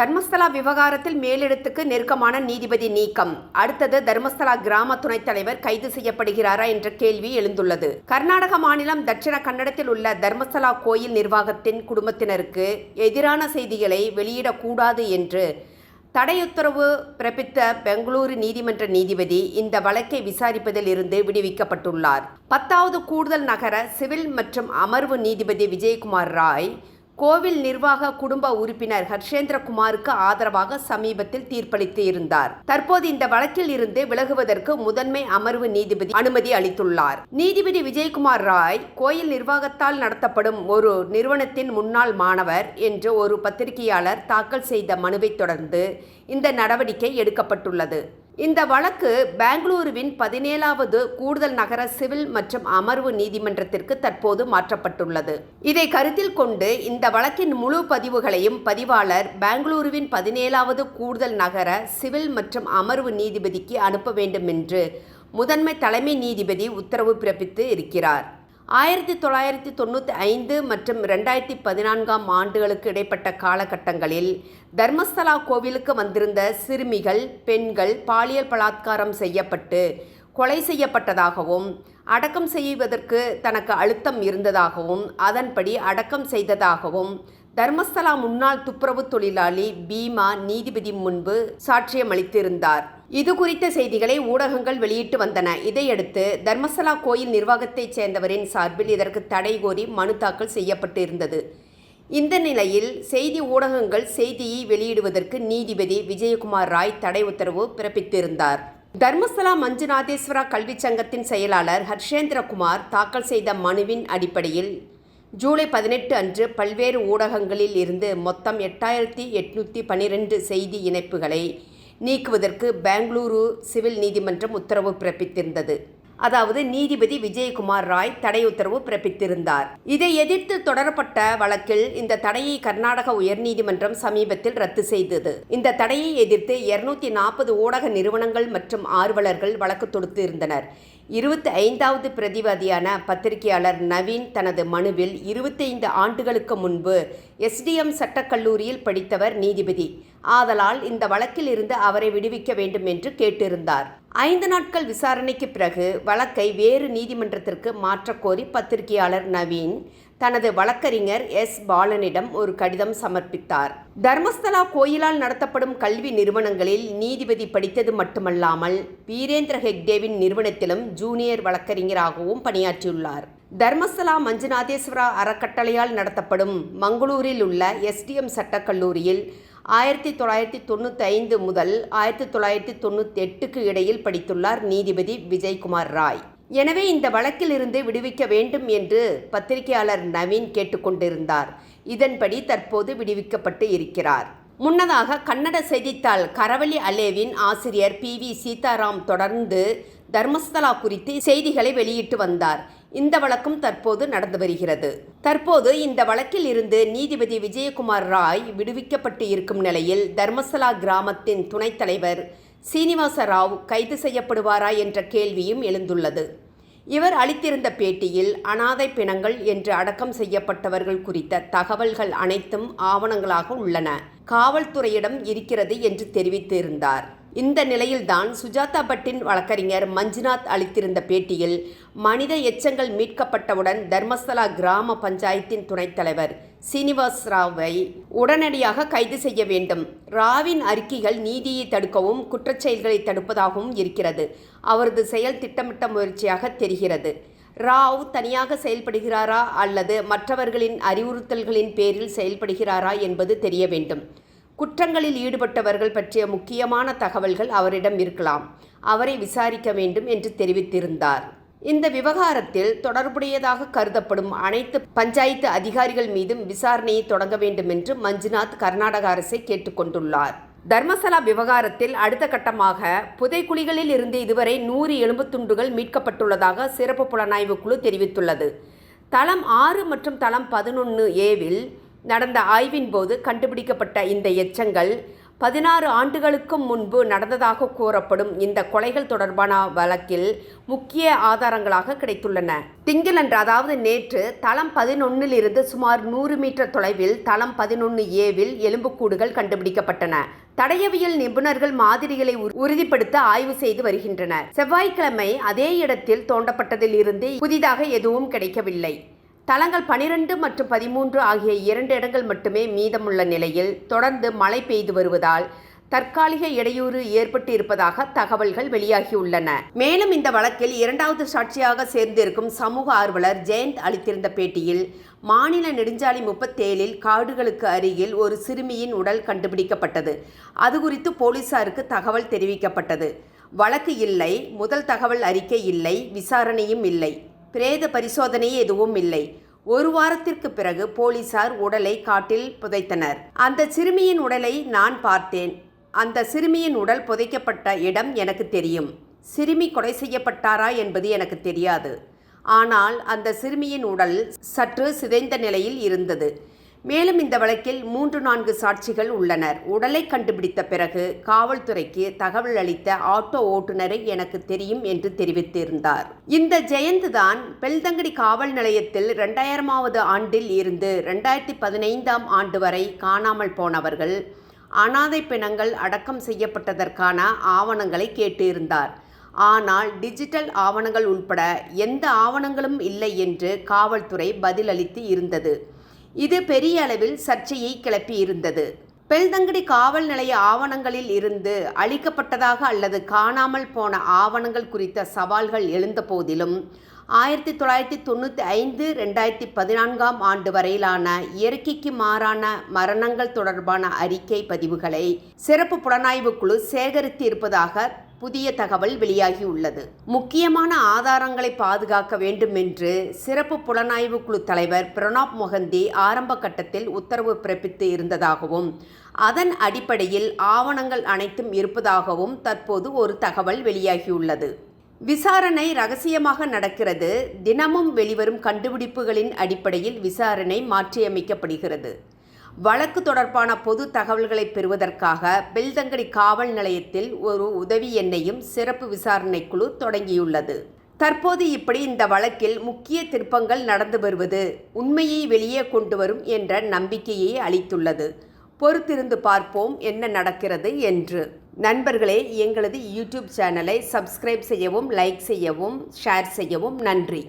தர்மஸ்தலா விவகாரத்தில் மேலிடத்துக்கு நெருக்கமான நீதிபதி நீக்கம். அடுத்தது தர்மஸ்தலா கிராம துணைத் தலைவர் கைது செய்யப்படுகிறாரா என்ற கேள்வி எழுந்துள்ளது. கர்நாடக மாநிலம் தட்சிண கன்னடத்தில் உள்ள தர்மஸ்தலா கோயில் நிர்வாகத்தின் குடும்பத்தினருக்கு எதிரான செய்திகளை வெளியிடக்கூடாது என்று தடையுத்தரவு பிறப்பித்த பெங்களூரு நீதிமன்ற நீதிபதி இந்த வழக்கை விசாரிப்பதில் இருந்து விடுவிக்கப்பட்டுள்ளார். பத்தாவது கூடுதல் நகர சிவில் மற்றும் அமர்வு நீதிபதி விஜயகுமார் ராய் கோவில் நிர்வாக குடும்ப உறுப்பினர் ஹர்ஷேந்திரகுமாருக்கு ஆதரவாக சமீபத்தில் தீர்ப்பளித்து இருந்தார். தற்போது இந்த வழக்கில் இருந்து விலகுவதற்கு முதன்மை அமர்வு நீதிபதி அனுமதி அளித்துள்ளார். நீதிபதி விஜயகுமார் ராய் கோயில் நிர்வாகத்தால் நடத்தப்படும் ஒரு நிறுவனத்தின் முன்னாள் மாணவர் என்று ஒரு பத்திரிகையாளர் தாக்கல் செய்த மனுவை தொடர்ந்து இந்த நடவடிக்கை எடுக்கப்பட்டுள்ளது. இந்த வழக்கு பெங்களூருவின் பதினேழாவது கூடுதல் நகர சிவில் மற்றும் அமர்வு நீதிமன்றத்திற்கு தற்போது மாற்றப்பட்டுள்ளது. இதை கருத்தில் கொண்டு இந்த வழக்கின் முழு பதிவுகளையும் பதிவாளர் பெங்களூருவின் பதினேழாவது கூடுதல் நகர சிவில் மற்றும் அமர்வு நீதிபதிக்கு அனுப்ப வேண்டும் என்று முதன்மை தலைமை நீதிபதி உத்தரவு பிறப்பித்து இருக்கிறார். ஆயிரத்தி தொள்ளாயிரத்தி தொண்ணூற்றி ஐந்து மற்றும் ரெண்டாயிரத்தி பதினான்காம் ஆண்டுகளுக்கு இடைப்பட்ட காலகட்டங்களில் தர்மஸ்தலா கோவிலுக்கு வந்திருந்த சிறுமிகள் பெண்கள் பாலியல் பலாத்காரம் செய்யப்பட்டு கொலை செய்யப்பட்டதாகவும் அடக்கம் செய்வதற்கு தனக்கு அழுத்தம் இருந்ததாகவும் அதன்படி அடக்கம் செய்ததாகவும் தர்மஸ்தலா முன்னாள் துப்புரவு தொழிலாளி பீமா நீதிபதி முன்பு சாட்சியமளித்திருந்தார். இது குறித்த செய்திகளை ஊடகங்கள் வெளியிட்டு வந்தன. இதையடுத்து தர்மஸ்தலா கோயில் நிர்வாகத்தைச் சேர்ந்தவரின் சார்பில் இதற்கு தடை கோரி மனு தாக்கல் செய்யப்பட்டு இருந்தது இந்த நிலையில் செய்தி ஊடகங்கள் செய்தியை வெளியிடுவதற்கு நீதிபதி விஜயகுமார் ராய் தடை உத்தரவு பிறப்பித்திருந்தார். தர்மஸ்தலா மஞ்சுநாதேஸ்வரா கல்விச் சங்கத்தின் செயலாளர் ஹர்ஷேந்திரகுமார் தாக்கல் செய்த மனுவின் அடிப்படையில் ஜூலை பதினெட்டு அன்று பல்வேறு ஊடகங்களில் இருந்து மொத்தம் எட்டாயிரத்தி எட்நூற்றி பன்னிரெண்டு செய்தி இணைப்புகளை நீக்குவதற்கு பெங்களூரு சிவில் நீதிமன்றம் உத்தரவு பிறப்பித்திருந்தது. அதாவது நீதிபதி விஜயகுமார் ராய் தடை உத்தரவு பிறப்பித்திருந்தார். இதை எதிர்த்து தொடரப்பட்ட வழக்கில் இந்த தடையை கர்நாடக உயர்நீதிமன்றம் சமீபத்தில் ரத்து செய்தது. இந்த தடையை எதிர்த்து இருநூத்தி நாற்பது ஊடக நிறுவனங்கள் மற்றும் ஆர்வலர்கள் வழக்கு தொடுத்து இருந்தனர். இருபத்தி ஐந்தாவது பிரதிவாதியான பத்திரிகையாளர் நவீன் தனது மனுவில் இருபத்தைந்து ஆண்டுகளுக்கு முன்பு எஸ்டிஎம் சட்டக்கல்லூரியில் படித்தவர் நீதிபதி. ஆதலால் இந்த வழக்கில் இருந்து அவரை விடுவிக்க வேண்டும் என்று கேட்டிருந்தார். ஐந்து நாட்கள் விசாரணைக்கு பிறகு வழக்கை வேறு நீதிமன்றத்திற்கு மாற்றக்கோரி பத்திரிகையாளர் நவீன் தனது வழக்கறிஞர் எஸ். பாலனிடம் ஒரு கடிதம் சமர்ப்பித்தார். தர்மஸ்தலா கோயிலால் நடத்தப்படும் கல்வி நிறுவனங்களில் நீதிபதி படித்தது மட்டுமல்லாமல் வீரேந்திர ஹெக்டேவின் நிறுவனத்திலும் ஜூனியர் வழக்கறிஞராகவும் பணியாற்றியுள்ளார். தர்மஸ்தலா மஞ்சுநாதேஸ்வரா அறக்கட்டளையால் நடத்தப்படும் மங்களூரில் உள்ள எஸ்டிஎம் சட்டக்கல்லூரியில் ஆயிரத்தி தொள்ளாயிரத்தி தொண்ணூற்றி ஐந்து முதல் ஆயிரத்தி தொள்ளாயிரத்தி தொண்ணூற்றி எட்டுக்கு இடையில் படித்துள்ளார் நீதிபதி விஜய்குமார் ராய். எனவே இந்த வழக்கில் இருந்து விடுவிக்க வேண்டும் என்று பத்திரிகையாளர் நவீன் கேட்டுக்கொண்டிருந்தார். இதன்படி தற்போது விடுவிக்கப்பட்டு இருக்கிறார். முன்னதாக கன்னட செய்தித்தாள் கரவலி அலேவின் ஆசிரியர் பி வி சீதாராம் தொடர்ந்து தர்மஸ்தலா குறித்து செய்திகளை வெளியிட்டு வந்தார். இந்த வழக்கும் தற்போது நடந்து வருகிறது. தற்போது இந்த வழக்கில் இருந்து நீதிபதி விஜயகுமார் ராய் விடுவிக்கப்பட்டு இருக்கும் நிலையில் தர்மஸ்தலா கிராமத்தின் துணைத் தலைவர் சீனிவாச ராவ் கைது செய்யப்படுவாரா என்ற கேள்வியும் எழுந்துள்ளது. இவர் அளித்திருந்த பேட்டியில் அனாதை பிணங்கள் என்று அடக்கம் செய்யப்பட்டவர்கள் குறித்த தகவல்கள் அனைத்தும் ஆவணங்களாக உள்ளன. காவல்துறையிடம் இருக்கிறது என்று தெரிவித்திருந்தார். இந்த நிலையில்தான் சுஜாதா பட்டின் வழக்கறிஞர் மஞ்சுநாத் அளித்திருந்த பேட்டியில் மனித எச்சங்கள் மீட்கப்பட்டவுடன் தர்மஸ்தலா கிராம பஞ்சாயத்தின் துணைத் தலைவர் சீனிவாஸ் ராவை உடனடியாக கைது செய்ய வேண்டும். ராவின் அறிக்கைகள் நீதியை தடுக்கவும் குற்றச்செயல்களை தடுப்பதாகவும் இருக்கிறது. அவரது செயல் திட்டமிட்ட முயற்சியாக தெரிகிறது. ராவ் தனியாக செயல்படுகிறாரா அல்லது மற்றவர்களின் அறிவுறுத்தல்களின் பேரில் செயல்படுகிறாரா என்பது தெரிய வேண்டும். குற்றங்களில் ஈடுபட்டவர்கள் பற்றிய முக்கியமான தகவல்கள் அவரிடம் இருக்கலாம். அவரை விசாரிக்க வேண்டும் என்று தெரிவித்திருந்தார். இந்த விவகாரத்தில் தொடர்புடையதாக கருதப்படும் அனைத்து பஞ்சாயத்து அதிகாரிகள் மீதும் விசாரணையை தொடங்க வேண்டும் என்று மஞ்சுநாத் கர்நாடக அரசை கேட்டுக்கொண்டுள்ளார் தர்மசலா விவகாரத்தில் அடுத்த கட்டமாக புதைக்குழிகளில் இருந்து இதுவரை நூறு எலும்புத்துண்டுகள் மீட்கப்பட்டுள்ளதாக சிறப்பு புலனாய்வு குழு தெரிவித்துள்ளது. தளம் ஆறு மற்றும் தளம் பதினொன்று ஏவில் நடந்த ஆய்வின் போது கண்டுபிடிக்கப்பட்ட இந்த எச்சங்கள் பதினாறு ஆண்டுகளுக்கும் முன்பு நடந்ததாக கூறப்படும் இந்த கொலைகள் தொடர்பான வழக்கில் முக்கிய ஆதாரங்களாக கிடைத்துள்ளன. திங்களன்று அதாவது நேற்று தளம் பதினொன்னிலிருந்து சுமார் நூறு மீட்டர் தொலைவில் தளம் பதினொன்று ஏவில் எலும்புக்கூடுகள் கண்டுபிடிக்கப்பட்டன. தடயவியல் நிபுணர்கள் மாதிரிகளை உறுதிப்படுத்த ஆய்வு செய்து வருகின்றனர். செவ்வாய்க்கிழமை அதே இடத்தில் தோண்டப்பட்டதில் இருந்து புதிதாக எதுவும் கிடைக்கவில்லை. தளங்கள் பனிரெண்டு மற்றும் பதிமூன்று ஆகிய இரண்டு இடங்கள் மட்டுமே மீதமுள்ள நிலையில் தொடர்ந்து மழை பெய்து வருவதால் தற்காலிக இடையூறு ஏற்பட்டு இருப்பதாக தகவல்கள் வெளியாகியுள்ளன. மேலும் இந்த வழக்கில் இரண்டாவது சாட்சியாக சேர்ந்திருக்கும் சமூக ஆர்வலர் ஜெயந்த் அளித்திருந்த பேட்டியில் மாநில நெடுஞ்சாலை முப்பத்தேழில் காடுகளுக்கு அருகில் ஒரு சிறுமியின் உடல் கண்டுபிடிக்கப்பட்டது. அது குறித்து போலீசாருக்கு தகவல் தெரிவிக்கப்பட்டது. வழக்கு இல்லை முதல் தகவல் அறிக்கை இல்லை விசாரணையும் இல்லை. பிரேத பரிசோதனை எதுவும் இல்லை. ஒரு வாரத்திற்கு பிறகு போலீசார் உடலை காட்டில் புதைத்தனர். அந்த சிறுமியின் உடலை நான் பார்த்தேன். அந்த சிறுமியின் உடல் புதைக்கப்பட்ட இடம் எனக்கு தெரியும். சிறுமி கொலை செய்யப்பட்டாரா என்பது எனக்கு தெரியாது. ஆனால் அந்த சிறுமியின் உடல் சற்று சிதைந்த நிலையில் இருந்தது. மேலும் இந்த வழக்கில் மூன்று நான்கு சாட்சிகள் உள்ளனர். உடலை கண்டுபிடித்த பிறகு காவல்துறைக்கு தகவல் அளித்த ஆட்டோ ஓட்டுநரை எனக்கு தெரியும் என்று தெரிவித்திருந்தார். இந்த ஜெயந்த் தான் பெல்தங்கடி காவல் நிலையத்தில் இரண்டாயிரமாவது ஆண்டில் இருந்து ரெண்டாயிரத்தி பதினைந்தாம் ஆண்டு வரை காணாமல் போனவர்கள் அனாதை பிணங்கள் அடக்கம் செய்யப்பட்டதற்கான ஆவணங்களை கேட்டிருந்தார். ஆனால் டிஜிட்டல் ஆவணங்கள் உட்பட எந்த ஆவணங்களும் இல்லை என்று காவல்துறை பதிலளித்து இருந்தது. இது பெரிய அளவில் சர்ச்சையை கிளப்பியிருந்தது. பெல்தங்கடி காவல் நிலைய ஆவணங்களில் இருந்து அழிக்கப்பட்டதாக அல்லது காணாமல் போன ஆவணங்கள் குறித்த சவால்கள் எழுந்த போதிலும் ஆயிரத்தி தொள்ளாயிரத்தி தொண்ணூற்றி ஐந்து ரெண்டாயிரத்தி பதினான்காம் ஆண்டு வரையிலான இயற்கைக்கு மாறான மரணங்கள் தொடர்பான அறிக்கை பதிவுகளை சிறப்பு புலனாய்வு குழு சேகரித்து இருப்பதாக புதிய தகவல் வெளியாகியுள்ளது. முக்கியமான ஆதாரங்களை பாதுகாக்க வேண்டும் என்று சிறப்பு புலனாய்வு குழு தலைவர் பிரணாப் மொகந்தி ஆரம்ப கட்டத்தில் உத்தரவு பிறப்பித்து இருந்ததாகவும் அதன் அடிப்படையில் ஆவணங்கள் அனைத்தும் இருப்பதாகவும் தற்போது ஒரு தகவல் வெளியாகியுள்ளது. விசாரணை ரகசியமாக நடக்கிறது. தினமும் வெளிவரும் கண்டுபிடிப்புகளின் அடிப்படையில் விசாரணை மாற்றியமைக்கப்படுகிறது. வழக்கு தொடர்பான பொது தகவல்களை பெறுவதற்காக பெல்தங்கடி காவல் நிலையத்தில் ஒரு உதவி எண்ணையும் சிறப்பு விசாரணை குழு தொடங்கியுள்ளது. தற்போது இப்படி இந்த வழக்கில் முக்கிய திருப்பங்கள் நடந்து வருவது உண்மையை வெளியே கொண்டு வரும் என்ற நம்பிக்கையை அளித்துள்ளது. பொறுத்திருந்து பார்ப்போம் என்ன நடக்கிறது என்று. நண்பர்களே எங்களது யூடியூப் சேனலை சப்ஸ்கிரைப் செய்யவும் லைக் செய்யவும் ஷேர் செய்யவும் நன்றி.